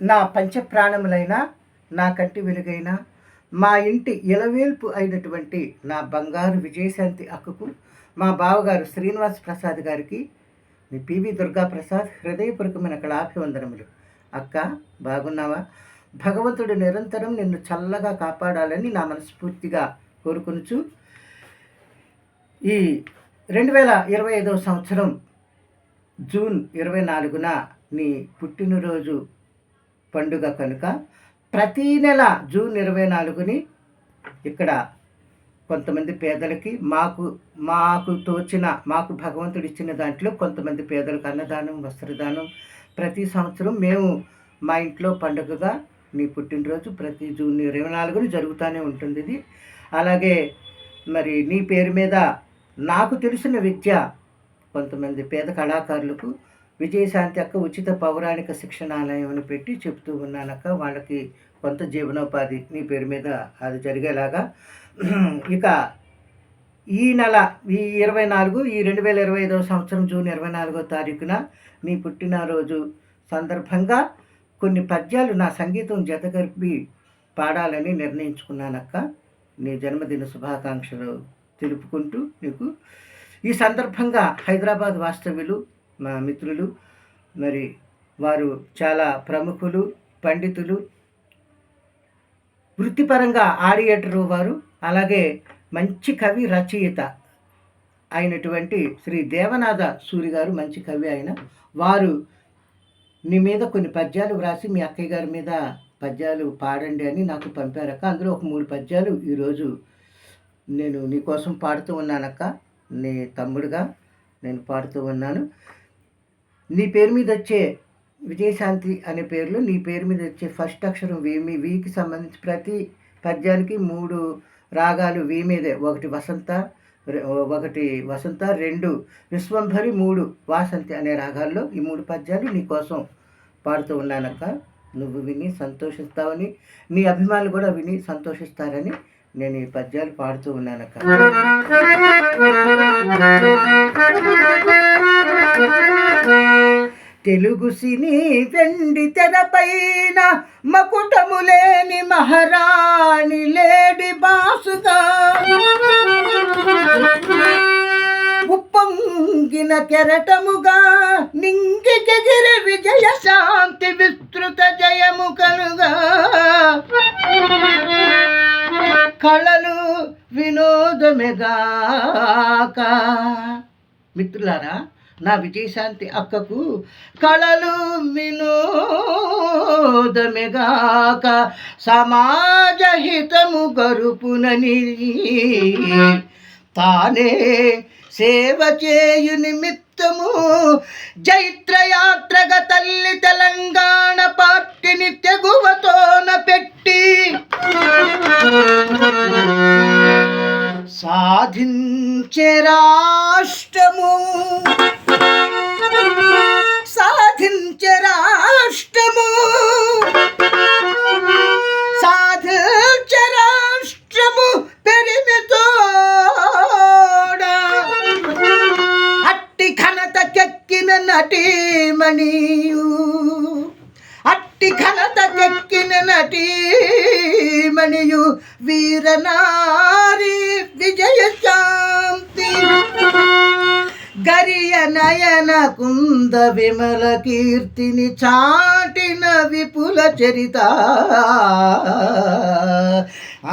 నా పంచప్రాణములైన నా కంటి వెలుగైన మా ఇంటి ఇలవేల్పు అయినటువంటి నా బంగారు విజయశాంతి అక్కకు మా బావగారు శ్రీనివాస్ ప్రసాద్ గారికి మీ పివి దుర్గా ప్రసాద్ హృదయపూర్వకమైన కళాభివందనములు. అక్క బాగున్నావా? భగవంతుడు నిరంతరం నిన్ను చల్లగా కాపాడాలని నా మనస్ఫూర్తిగా కోరుకొనుచు ఈ రెండు వేల ఇరవై ఐదవ సంవత్సరం జూన్ ఇరవై నాలుగున నీ పుట్టినరోజు పండుగ కనుక ప్రతీ నెల జూన్ ఇరవై నాలుగుని ఇక్కడ కొంతమంది పేదలకి మాకు మాకు తోచిన మాకు భగవంతుడు ఇచ్చిన దాంట్లో కొంతమంది పేదలకు అన్నదానం వస్త్రదానం ప్రతి సంవత్సరం మేము మా ఇంట్లో పండుగగా నీ పుట్టినరోజు ప్రతి జూన్ ఇరవై నాలుగుని జరుగుతూనే ఉంటుంది ఇది. అలాగే మరి నీ పేరు మీద నాకు తెలిసిన విద్య కొంతమంది పేద కళాకారులకు విజయశాంతి అక్క ఉచిత పౌరాణిక శిక్షణాలయం పెట్టి చెప్తూ ఉన్నానక్క. వాళ్ళకి కొంత జీవనోపాధి నీ పేరు మీద అది జరిగేలాగా. ఇక ఈ నెల ఈ ఇరవై నాలుగు ఈ రెండు వేల ఇరవై ఐదవ సంవత్సరం జూన్ ఇరవై నాలుగో తారీఖున నీ పుట్టినరోజు సందర్భంగా కొన్ని పద్యాలు నా సంగీతం జతగర్పి పాడాలని నిర్ణయించుకున్నానక్క. నీ జన్మదిన శుభాకాంక్షలు తెలుపుకుంటూ నీకు. ఈ సందర్భంగా హైదరాబాద్ వాస్తవ్యులు మా మిత్రులు మరి వారు చాలా ప్రముఖులు పండితులు. వృత్తిపరంగా ఆడియేటరు వారు అలాగే మంచి కవి రచయిత అయినటువంటి శ్రీ దేవనాథ సూరి గారు మంచి కవి ఆయన. వారు నీ మీద కొన్ని పద్యాలు వ్రాసి మీ అక్కయ్య గారి మీద పద్యాలు పాడండి అని నాకు పంపారక్క. అందులో ఒక మూడు పద్యాలు ఈరోజు నేను నీకోసం పాడుతూ ఉన్నానక్క. నీ తమ్ముడుగా నేను పాడుతూ ఉన్నాను. నీ పేరు మీద వచ్చే విజయశాంతి అనే పేర్లు నీ పేరు మీద వచ్చే ఫస్ట్ అక్షరం వి మీ వీకి సంబంధించి ప్రతి పద్యానికి మూడు రాగాలు వీ మీదే. ఒకటి వసంత ఒకటి వసంత రెండు విశ్వంభరి మూడు వాసంతి అనే రాగాల్లో ఈ మూడు పద్యాలు నీ కోసం పాడుతూ ఉన్నానక్క. నువ్వు విని సంతోషిస్తావని నీ అభిమానులు కూడా విని సంతోషిస్తారని నేను ఈ పద్యాలు పాడుతూ ఉన్నానక్క. తెలుగు సినీ వెండి తెరపైన మకుటములేని మహారాణి లేడి బాసుగా ఉప్పొంగిన కెరటముగా నింగి కెగిరి విజయ శాంతి విస్తృత జయము కలుగా కళలు వినోదమెగాక. మిత్రులారా నా విజయశాంతి అక్కకు కళలు వినోదమెగాక సమాజ హితము గరుపునని తానే సేవ చేయు నిమిత్తము జైత్రయాత్రగ తల్లి తెలంగాణ పార్టీని తెగువతోన పెట్టి సాధించే ఘనత చెక్కిన నటీమణియు వీరనారి విజయ శాంతి. గరియ నయన కుంద విమల కీర్తిని చాటిన విపుల చరిత. ఆ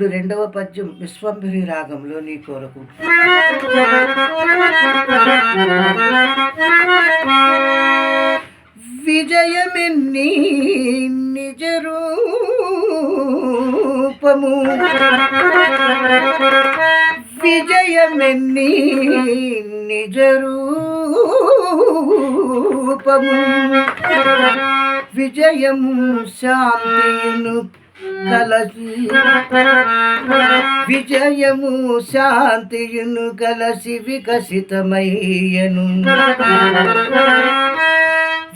ఇప్పుడు రెండవ పద్యం విశ్వంభరి రాగంలో నీ కొరకు. విజయమెన్ని నిజ రూపము. విజయమెన్ని నిజ రూపము. విజయము శాంతియును కలసి విజయము శాంతియును కలసి వికసితమయ్యను.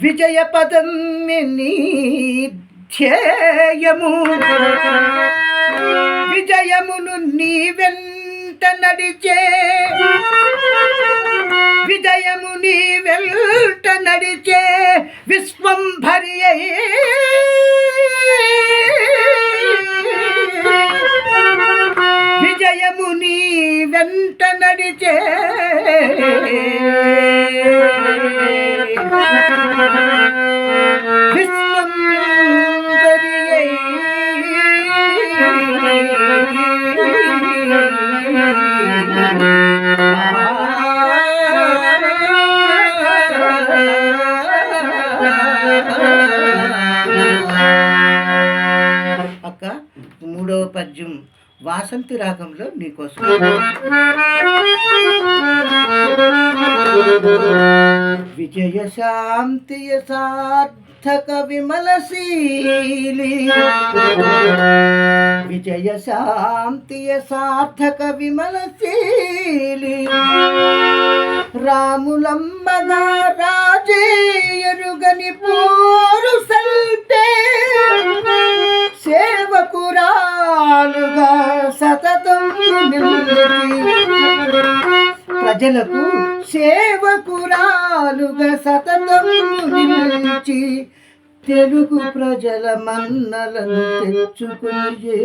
విజయ పదం నీ ధ్యేయము. విజయమును నీ వెంట నడిచే. విజయము నీ వెంట నడిచే విశ్వం భరి వెంట నడిచే కృష్ణ వాసంతి రాగంలో నీకోసం. విజయ శాంతి సార్థక విమలశీలి విజయ శాంతి సార్థక విమలశీలి రాములమ్మగా రాజేయరుగని పోరు సల్పే సేవకురాలుగా ప్రజలకు సేవకురాలుగా సతతం నిలిచి తెలుగు ప్రజల మన్నలను తెచ్చుకుని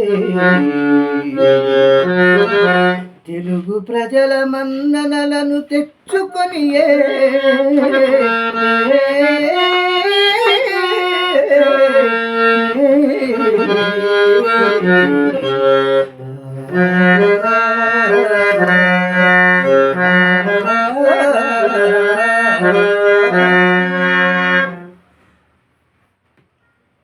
తెలుగు ప్రజల మన్ననలను తెచ్చుకొని